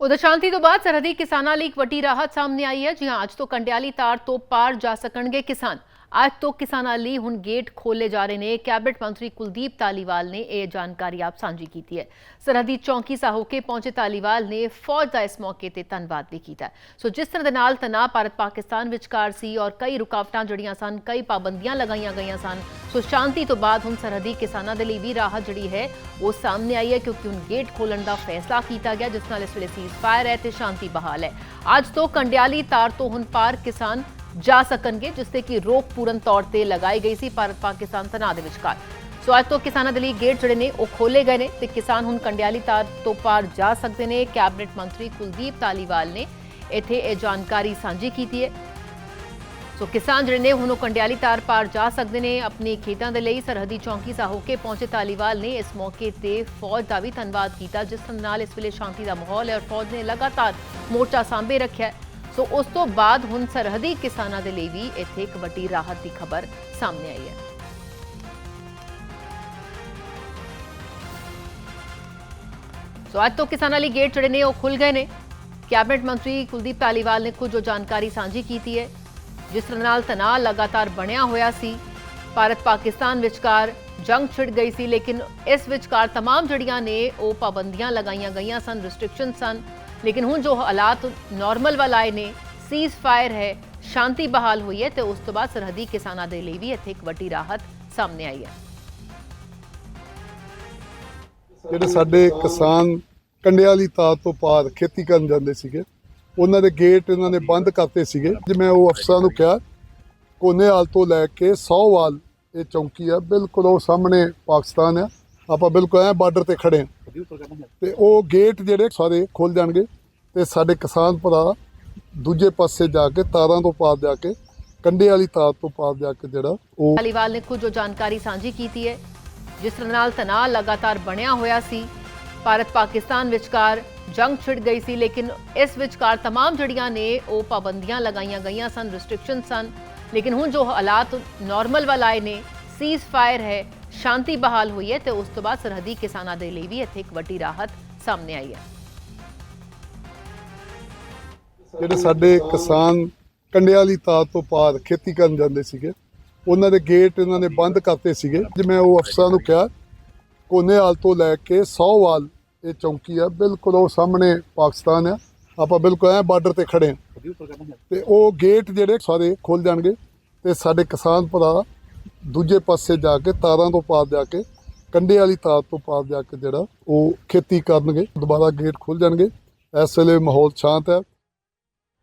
ਉਧਰ ਸ਼ਾਂਤੀ ਤੋਂ ਬਾਅਦ ਸਰਹੱਦੀ ਕਿਸਾਨਾਂ ਲਈ ਇੱਕ ਵੱਡੀ ਰਾਹਤ ਸਾਹਮਣੇ ਆਈ ਹੈ ਜੀ ਅੱਜ ਤੋਂ ਕੰਡਿਆਲੀ ਤਾਰ ਤੋਂ ਪਾਰ ਜਾ ਸਕਣਗੇ ਕਿਸਾਨ। ਅੱਜ ਤੋਂ ਕਿਸਾਨਾਂ ਲਈ ਹੁਣ ਗੇਟ ਖੋਲੇ ਜਾ ਰਹੇ ਨੇ। ਕੈਬਨਿਟ ਮੰਤਰੀ ਕੁਲਦੀਪ ਤਾਲੀਵਾਲ ਨੇ ਇਹ ਜਾਣਕਾਰੀ ਆਪ ਸਾਂਝੀ ਕੀਤੀ ਹੈ। ਸਰਹੱਦੀ ਚੌਂਕੀ ਸਾਹੋਕੇ ਪਹੁੰਚੇ ਤਾਲੀਵਾਲ ਨੇ ਫੌਜ ਦਾ ਇਸ ਮੌਕੇ ਤੇ ਧੰਨਵਾਦ ਵੀ ਕੀਤਾ ਸੋ ਜਿਸ ਤਰ੍ਹਾਂ ਦੇ ਨਾਲ ਤਣਾਅ ਭਾਰਤ ਪਾਕਿਸਤਾਨ ਵਿਚਕਾਰ ਸੀ ਔਰ ਕਈ ਰੁਕਾਵਟਾਂ ਜੜੀਆਂ ਸਨ, ਕਈ ਪਾਬੰਦੀਆਂ ਲਗਾਈਆਂ ਗਈਆਂ ਸਨ ਸੋ ਸ਼ਾਂਤੀ ਤੋਂ ਬਾਅਦ ਹੁਣ ਸਰਹੱਦੀ ਕਿਸਾਨਾਂ ਦੇ ਲਈ ਵੀ ਰਾਹਤ ਜਿਹੜੀ ਹੈ। ਉਹ ਸਾਹਮਣੇ ਆਈ ਹੈ ਕਿਉਂਕਿ ਹੁਣ ਗੇਟ ਖੋਲਣ ਦਾ ਫੈਸਲਾ ਕੀਤਾ ਗਿਆ, ਜਿਸ ਨਾਲ ਇਸ ਵੇਲੇ ਸੀਜ਼ਫਾਇਰ ਹੈ ਤੇ ਸ਼ਾਂਤੀ ਬਹਾਲ ਹੈ। ਅੱਜ ਤੋਂ ਕੰਡਿਆਲੀ ਤਾਰ ਤੋਂ ਹੁਣ ਪਾਰ ਕਿਸਾਨ ਜਾ ਸਕਣਗੇ, ਜਿਸ ਤੇ ਕਿ ਰੋਕ ਪੂਰਨ ਤੌਰ ਤੇ ਲਗਾਈ ਗਈ ਸੀ ਭਾਰਤ ਪਾਕਿਸਤਾਨ ਤਣਾਅ ਦੇ ਵਿਚਕਾਰ। ਸੋ ਅੱਜ ਤੋਂ ਕਿਸਾਨਾਂ ਦੇ ਲਈ ਗੇਟ ਜਿਹੜੇ ਨੇ, ਉਹ ਖੋਲੇ ਗਏ ਨੇ ਤੇ ਕਿਸਾਨ ਹੁਣ ਕੰਡਿਆਲੀ ਤਾਰ ਤੋਂ ਪਾਰ ਜਾ ਸਕਦੇ ਨੇ। ਕੈਬਨਿਟ ਮੰਤਰੀ ਕੁਲਦੀਪ ਤਾਲੀਵਾਲ ਨੇ ਇੱਥੇ ਇਹ ਜਾਣਕਾਰੀ ਸਾਂਝੀ ਕੀਤੀ ਹੈ। ਸੋ ਕਿਸਾਨ ਜਿਹੜੇ ਨੇ, ਹੁਣ ਉਹ ਕੰਡਿਆਲੀ ਤਾਰ ਪਾਰ ਜਾ ਸਕਦੇ ਨੇ ਆਪਣੇ ਖੇਤਾਂ ਦੇ ਲਈ। ਸਰਹੱਦੀ ਚੌਂਕੀ ਸਾਹੋਕੇ ਪਹੁੰਚੇ ਤਾਲੀਵਾਲ ਨੇ ਇਸ ਮੌਕੇ ਤੇ ਫੌਜ ਦਾ ਵੀ ਧੰਨਵਾਦ ਕੀਤਾ, ਜਿਸ ਨਾਲ ਇਸ ਵੇਲੇ ਸ਼ਾਂਤੀ ਦਾ ਮਾਹੌਲ ਹੈ ਔਰ ਫੌਜ ਨੇ ਲਗਾਤਾਰ ਮੋਰਚਾ ਸਾਂਭੇ ਰੱਖਿਆ ਸੋ ਉਸ ਤੋਂ ਬਾਅਦ ਹੁਣ ਸਰਹੱਦੀ ਕਿਸਾਨਾਂ ਦੇ ਲਈ ਵੀ ਇੱਥੇ ਇੱਕ ਵੱਡੀ ਰਾਹਤ ਦੀ ਖਬਰ ਸਾਹਮਣੇ ਆਈ ਹੈ। ਸੋ ਅੱਜ ਤੋਂ ਕਿਸਾਨਾਂ ਲਈ ਗੇਟ ਜਿਹੜੇ ਨੇ, ਉਹ ਖੁੱਲ ਗਏ ਨੇ। ਕੈਬਨਿਟ ਮੰਤਰੀ ਕੁਲਦੀਪ ਧਾਲੀਵਾਲ ਨੇ ਖੁਦ ਜੋ ਜਾਣਕਾਰੀ ਸਾਂਝੀ ਕੀਤੀ ਹੈ। ਜਿਸ ਤਰ੍ਹਾਂ ਨਾਲ ਤਣਾਅ ਲਗਾਤਾਰ ਬਣਿਆ ਹੋਇਆ ਸੀ ਭਾਰਤ ਪਾਕਿਸਤਾਨ ਵਿਚਕਾਰ ਜੰਗ ਛਿੜ ਗਈ ਸੀ ਲੇਕਿਨ ਇਸ ਵਿਚਕਾਰ तमाम ਜੜੀਆਂ ਨੇ ਉਹ ਪਾਬੰਦੀਆਂ ਲਗਾਈਆਂ ਗਈਆਂ ਸਨ ਰਿਸਟ੍ਰਿਕਸ਼ਨ ਸਨ ਲੇਕਿਨ ਹੁਣ ਜੋ ਹਾਲਾਤ ਨਾਰਮਲ ਵੱਲ ਆਏ ਨੇ ਸੀਜ਼ ਫਾਇਰ ਹੈ ਸ਼ਾਂਤੀ ਬਹਾਲ ਹੋਈ ਹੈ ਤੇ ਉਸ ਤੋਂ ਬਾਅਦ ਸਰਹੱਦੀ ਕਿਸਾਨਾਂ ਦੇ ਲਈ ਵੀ ਇੱਥੇ ਇੱਕ ਵੱਡੀ ਰਾਹਤ ਸਾਹਮਣੇ ਆਈ ਹੈ ਜਿਹੜੇ ਸਾਡੇ ਕਿਸਾਨ ਕੰਡਿਆਂ ਵਾਲੀ ਤਾਰ ਤੋਂ ਪਾਰ ਖੇਤੀ ਕਰਨ ਜਾਂਦੇ ਸੀਗੇ ਉਹਨਾਂ ਦੇ ਗੇਟ ਇਹਨਾਂ ਨੇ ਬੰਦ ਕਰਤੇ ਸੀਗੇ। ਜਿਵੇਂ ਉਹ ਅਫਸਰਾਂ ਨੂੰ ਕਿਹਾ ਕੋਨੇਵਾਲ ਤੋਂ ਲੈ ਕੇ ਸੌਵਾਲ ਇਹ ਚੌਂਕੀ ਆ, ਬਿਲਕੁਲ ਉਹ ਸਾਹਮਣੇ ਪਾਕਿਸਤਾਨ ਆ। ਆਪਾਂ ਬਿਲਕੁਲ ਐ ਬਾਰਡਰ ਤੇ ਖੜੇ ਆ। ਤੇ ਉਹ ਗੇਟ ਜਿਹੜੇ ਸਾਰੇ ਖੁੱਲ ਜਾਣਗੇ ਤੇ ਸਾਡੇ ਕਿਸਾਨ ਭਰਾ ਦੂਜੇ ਪਾਸੇ ਜਾ ਕੇ ਤਾਰਾਂ ਤੋਂ ਪਾਰ ਜਾ ਕੇ ਕੰਡੇ ਵਾਲੀ ਤਾਰ ਤੋਂ ਪਾਰ ਜਾ ਕੇ ਜਿਹੜਾ ਉਹ ਧਾਲੀਵਾਲ ਨੇ ਖੁਦ ਜਾਣਕਾਰੀ ਸਾਂਝੀ ਕੀਤੀ ਹੈ, ਜਿਸ ਨਾਲ ਤਣਾਅ ਲਗਾਤਾਰ ਬਣਿਆ ਹੋਇਆ ਸੀ ਭਾਰਤ ਪਾਕਿਸਤਾਨ ਵਿਚਕਾਰ ਜੰਗ ਛਿੜ ਗਈ ਸੀ ਲੇਕਿਨ ਇਸ ਵਿਚਕਾਰ तमाम ਜੜੀਆਂ ਨੇ ਉਹ ਪਾਬੰਦੀਆਂ ਲਗਾਈਆਂ ਗਈਆਂ ਸਨ ਰਿਸਟ੍ਰਿਕਸ਼ਨ ਸਨ ਲੇਕਿਨ ਹੁਣ ਜੋ ਹਾਲਾਤ ਨਾਰਮਲ ਵੱਲ ਆਏ ਨੇ ਸੀਜ਼ ਫਾਇਰ ਹੈ ਸ਼ਾਂਤੀ ਬਹਾਲ ਹੋਈ ਹੈ ਤੇ ਉਸ ਤੋਂ ਬਾਅਦ ਸਰਹੱਦੀ ਕਿਸਾਨਾਂ ਦੇ ਲਈ ਵੀ ਇੱਥੇ ਇੱਕ ਵੱਡੀ ਰਾਹਤ ਸਾਹਮਣੇ ਆਈ ਹੈ ਜਿਹੜੇ ਸਾਡੇ ਕਿਸਾਨ ਕੰਡਿਆਂ ਵਾਲੀ ਤਾਰ ਤੋਂ ਪਾਰ ਖੇਤੀ ਕਰਨ ਜਾਂਦੇ ਸੀਗੇ ਉਹਨਾਂ ਦੇ ਗੇਟ ਇਹਨਾਂ ਨੇ ਬੰਦ ਕਰਤੇ ਸੀਗੇ ਜਿਵੇਂ ਉਹ ਅਫਸਰਾਂ ਨੂੰ ਕਿਹਾ ਕੋਨੇਵਾਲ ਤੋਂ ਲੈ ਕੇ ਸੌਵਾਲ ਇਹ ਚੌਂਕੀ ਆ। ਬਿਲਕੁਲ ਉਹ ਸਾਹਮਣੇ ਪਾਕਿਸਤਾਨ ਆ। ਆਪਾਂ ਬਿਲਕੁਲ ਐ ਬਾਰਡਰ ਤੇ ਖੜੇ ਆ ਤੇ ਉਹ ਗੇਟ ਜਿਹੜੇ ਸਾਰੇ ਖੁੱਲ ਜਾਣਗੇ ਤੇ ਸਾਡੇ ਕਿਸਾਨ ਭਰਾ ਦੂਜੇ ਪਾਸੇ ਜਾ ਕੇ ਤਾਰਾਂ ਤੋਂ ਪਾਰ ਜਾ ਕੇ ਕੰਡੇ ਵਾਲੀ ਤਾਰ ਤੋਂ ਪਾਰ ਜਾ ਕੇ ਜਿਹੜਾ ਉਹ ਖੇਤੀ ਕਰਨਗੇ। ਦੁਬਾਰਾ ਗੇਟ ਖੁੱਲ ਜਾਣਗੇ। ਇਸ ਵੇਲੇ ਮਾਹੌਲ ਸ਼ਾਂਤ ਹੈ।